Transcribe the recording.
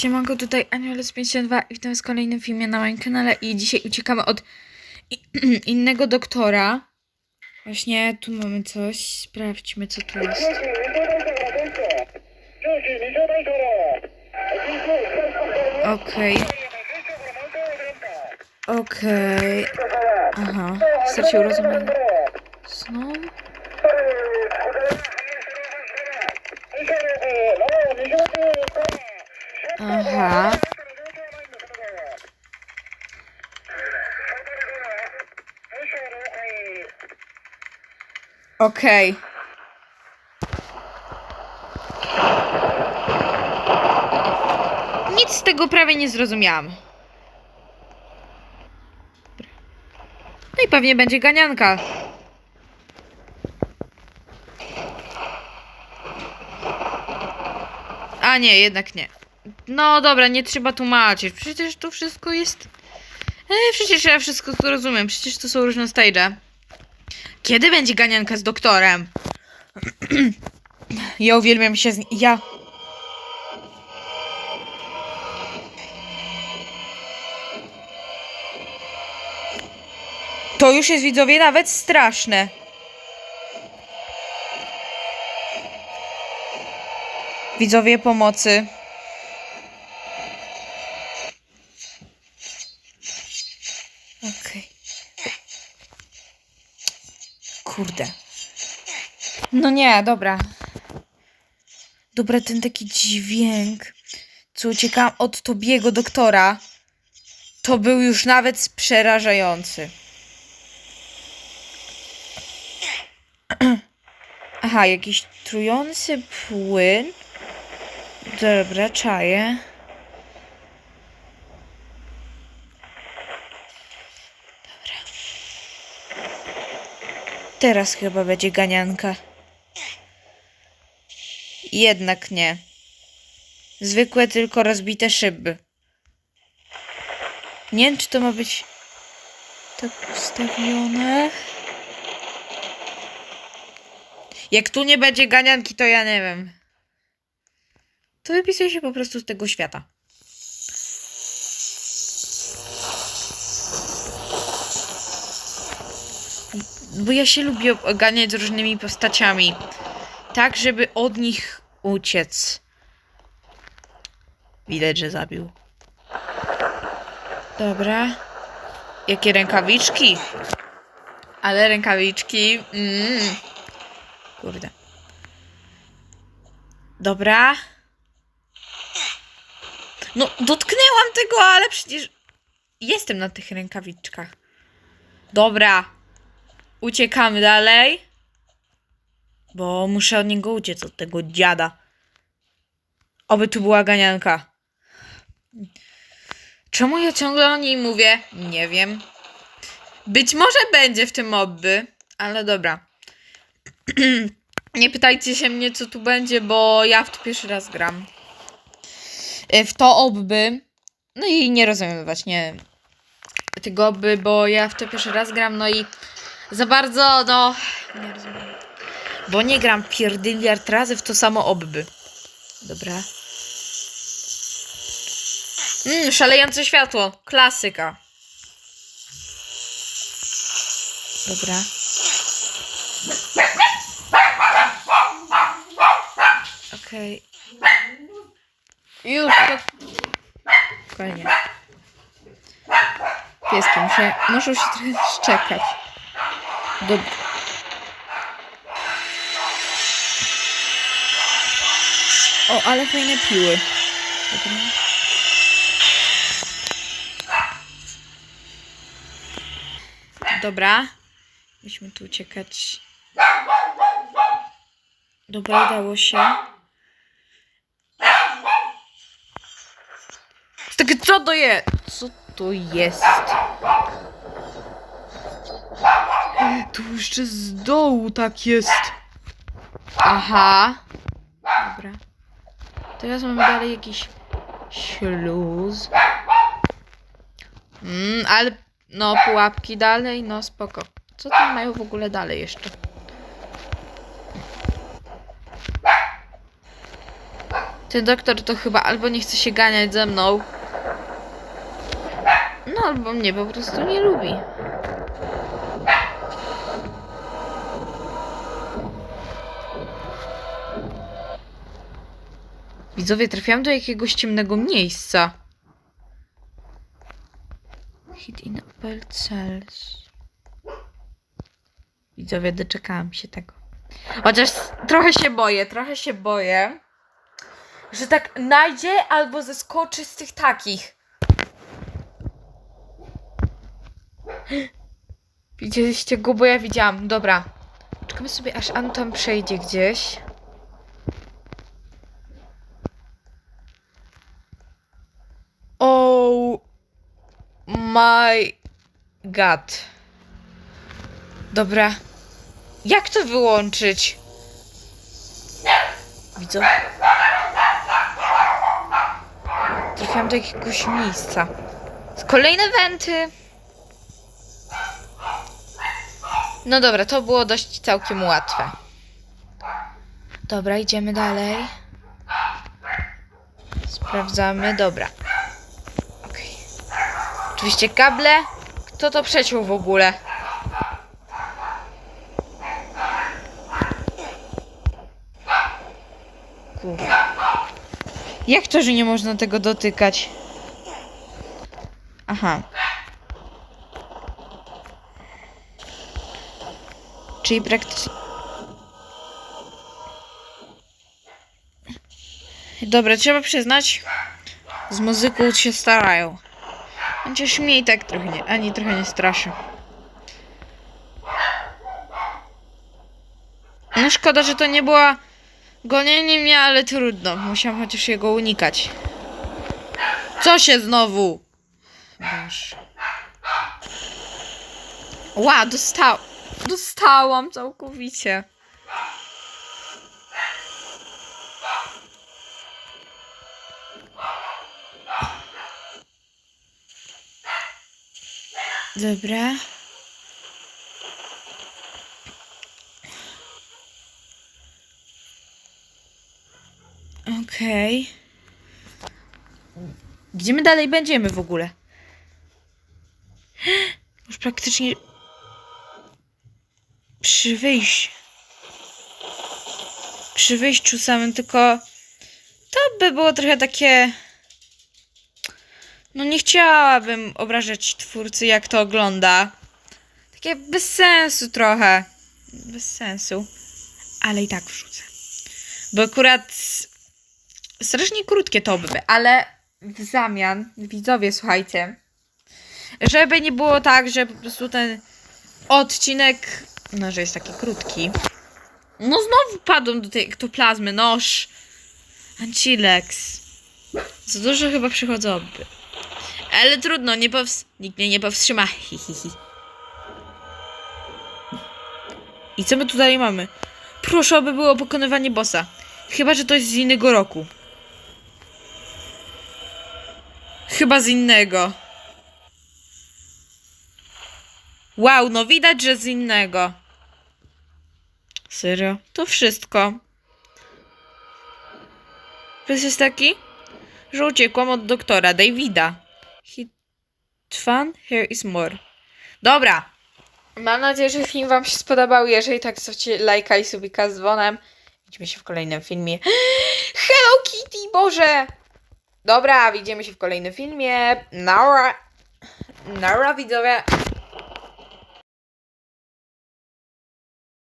Siemanko, tutaj Anioles52 i witam w kolejnym filmie na moim kanale i dzisiaj uciekamy od innego doktora. Właśnie tu mamy coś, sprawdźmy co tu jest. Okej. Okay. Okej. Okay. Aha, stracił rozumienie. Snu? Aha. Okej. Okay. Nic z tego prawie nie zrozumiałam. No i pewnie będzie ganianka. A nie, jednak nie. No dobra, nie trzeba tłumaczyć. Przecież to wszystko jest. E, przecież ja wszystko to rozumiem. Przecież to są różne stage. Kiedy będzie ganianka z doktorem? ja uwielbiam się z... Ja... To już jest, widzowie, nawet straszne. Widzowie pomocy. Kurde. No nie, dobra. Dobra, ten taki dźwięk, co uciekałam od Tobiego doktora, to był już nawet przerażający. Aha, jakiś trujący płyn. Dobra, czaję. Teraz chyba będzie ganianka. Jednak nie. Zwykłe tylko rozbite szyby. Nie wiem, czy to ma być tak ustawione. Jak tu nie będzie ganianki, to ja nie wiem. To wypisuje się po prostu z tego świata. Bo ja się lubię oganiać z różnymi postaciami. Tak, żeby od nich uciec. Widać, że zabił. Dobra. Jakie rękawiczki? Ale rękawiczki. Mm. Kurde. Dobra. No, dotknęłam tego, ale przecież jestem na tych rękawiczkach. Dobra. Uciekamy dalej. Bo muszę od niego uciec, od tego dziada. Oby tu była ganianka. Czemu ja ciągle o niej mówię? Nie wiem. Być może będzie w tym obby, ale dobra. Nie pytajcie się mnie, co tu będzie, bo ja w to pierwszy raz gram. Y, W to obby. No i nie rozumiem właśnie tego obby, bo ja w to pierwszy raz gram, no i za bardzo, no. Nie rozumiem. Bo nie gram pierdyliard razy w to samo obby. Dobra. Mm, szalejące światło. Klasyka. Dobra. Okej. Już to... Spokojnie. Pieski, muszę, muszę się trochę szczekać. Dobra. O, ale fajne piły. Dobra. Musimy tu uciekać. Dobra, udało się. Takie co to jest? Co to jest? Tu jeszcze z dołu tak jest. Aha. Dobra. Teraz mamy dalej jakiś śluz. Mm, ale no pułapki dalej, no spoko. Co tam mają w ogóle dalej jeszcze? Ten doktor to chyba albo nie chce się ganiać ze mną. No albo mnie po prostu nie lubi. Widzowie, trafiłam do jakiegoś ciemnego miejsca. Hit in Opel Cells. Widzowie, doczekałam się tego. Chociaż trochę się boję, trochę się boję, że tak najdzie albo zeskoczy z tych takich. Widzieliście go, bo ja widziałam. Dobra. Czekamy sobie, aż Anton przejdzie gdzieś. My god. Dobra. Jak to wyłączyć? Widzę. Trafiłam do jakiegoś miejsca. Kolejne wenty. No dobra, to było dość całkiem łatwe. Dobra, idziemy dalej. Sprawdzamy, dobra. Oczywiście kable. Kto to przeciął w ogóle? Kurwa. Jak to, że nie można tego dotykać? Aha. Czyli praktycznie... Dobra, trzeba przyznać, z muzyką się starają. Chociaż mnie i tak trochę nie, ani trochę nie straszy. No szkoda, że to nie była gonienie mnie, ale trudno. Musiałam chociaż jego unikać. Co się znowu? Boże. Ła, dostał. Dostałam całkowicie. Dobra. Okej. Gdzie my dalej będziemy w ogóle? Już praktycznie przy wyjściu. Przy wyjściu samym, tylko to by było trochę takie. No nie chciałabym obrażać twórcy, jak to ogląda. Takie bez sensu trochę. Bez sensu. Ale i tak wrzucę. Bo akurat strasznie krótkie to by, ale w zamian, widzowie, słuchajcie, żeby nie było tak, że po prostu ten odcinek, no, że jest taki krótki. No znowu padłem do tej ektoplazmy, noż. Ancilex. Za dużo chyba przychodzoby. Ale trudno, nie powst- nikt mnie nie powstrzyma. Hi, hi, hi. I co my tutaj mamy? Proszę, aby było pokonywanie bossa. Chyba, że to jest z innego roku. Chyba z innego. Wow, no widać, że z innego. Serio? To wszystko. Plus jest taki, że uciekłam od doktora Davida. Fun, here is more. Dobra. Mam nadzieję, że film wam się spodobał. Jeżeli tak, zostawcie lajka i subika z dzwonem. Widzimy się w kolejnym filmie. Hello Kitty, Boże! Dobra, widzimy się w kolejnym filmie. Nara. Nara, widzowie.